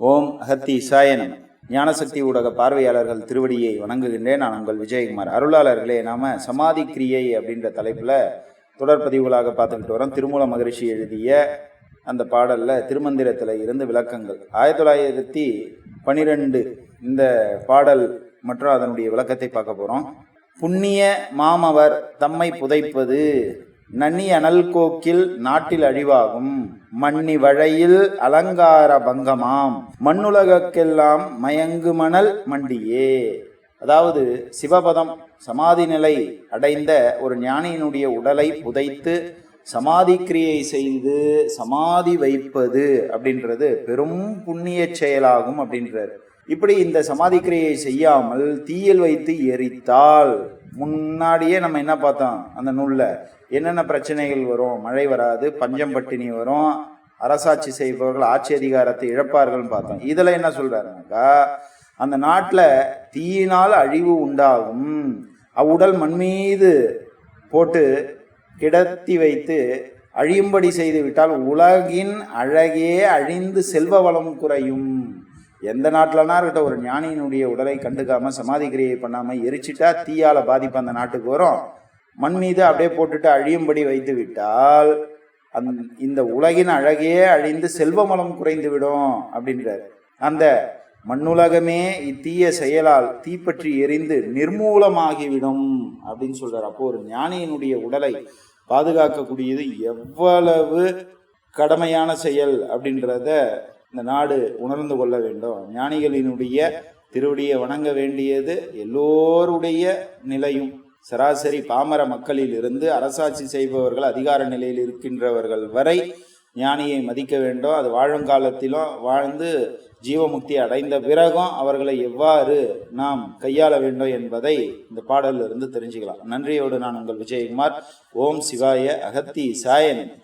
ஓம் அகத்தி இசாயனம் ஞானசக்தி ஊடக பார்வையாளர்கள் திருவடியை வணங்குகின்றேன். நான் உங்கள் விஜயகுமார். அருளாளர்களே நாம சமாதி கிரியை அப்படின்ற தலைப்புல தொடர்பதிவுகளாக பார்த்துக்கிட்டு வரோம். திருமூல மகரிஷி எழுதிய அந்த பாடல்ல திருமந்திரத்தில் இருந்து விளக்கங்கள். ஆயிரத்தி தொள்ளாயிரத்தி பனிரெண்டு இந்த பாடல் மற்றும் அதனுடைய விளக்கத்தை பார்க்க போறோம். புண்ணிய மாமவர் தம்மை புதைப்பது. நன்னி அனல் கோக்கில் நாட்டில் அழிவாகும். மண்ணி வழையில் அலங்கார பங்கமாம். மண்ணுலகக்கெல்லாம் மயங்கு மணல் மண்டியே. அதாவது சிவபதம் சமாதி நிலை அடைந்த ஒரு ஞானியினுடைய உடலை புதைத்து சமாதி கிரியை செய்து சமாதி வைப்பது அப்படின்றது பெரும் புண்ணிய செயலாகும் அப்படின்றார். இப்படி இந்த சமாதி கிரியை செய்யாமல் தீயில் வைத்து எரித்தால் முன்னாடியே நம்ம என்ன பார்த்தோம்? அந்த நூலில் என்னென்ன பிரச்சனைகள் வரும்? மழை வராது பஞ்சம் பட்டினி வரும் அரசாட்சி செய்பவர்கள் ஆட்சி அதிகாரத்தை இழப்பார்கள்னு பார்த்தோம். இதில் என்ன சொல்கிறாருனாக்கா அந்த நாட்டில் தீயினால் அழிவு உண்டாகும். அவ்வுடல் மண் மீது போட்டு கிடத்தி வைத்து அழியும்படி செய்து விட்டால் உலகின் அழகே அழிந்து செல்வ வளம் குறையும். எந்த நாட்டிலனா இருக்கட்டும் ஒரு ஞானியினுடைய உடலை கண்டுக்காம சமாதி கிரியை பண்ணாம எரிச்சிட்டா தீயால பாதிப்பு அந்த நாட்டுக்கு வரும். மண் மீது அப்படியே போட்டுட்டு அழியும்படி வைத்து விட்டால் அந் இந்த உலகின் அழகையே அழிந்து செல்வ குறைந்து விடும் அப்படின்றார். அந்த மண்ணுலகமே இத்தீய செயலால் தீப்பற்றி எரிந்து நிர்மூலமாகிவிடும் அப்படின்னு சொல்றார். அப்போ ஒரு ஞானியினுடைய உடலை பாதுகாக்கக்கூடியது எவ்வளவு கடமையான செயல் அப்படின்றத இந்த நாடு உணர்ந்து கொள்ள வேண்டும். ஞானிகளினுடைய திருவடியை வணங்க வேண்டியது எல்லோருடைய நிலையும். சராசரி பாமர மக்களில் இருந்து அரசாட்சி செய்பவர்கள் அதிகார நிலையில் இருக்கின்றவர்கள் வரை ஞானியை மதிக்க வேண்டும். அது வாழும் காலத்திலும் வாழ்ந்து ஜீவமுக்தி அடைந்த பிறகும் அவர்களை எவ்வாறு நாம் கையாள வேண்டும் என்பதை இந்த பாடலில் இருந்து தெரிஞ்சுக்கலாம். நன்றியோடு நான் உங்கள் விஜயகுமார். ஓம் சிவாய அகத்தி சாயன்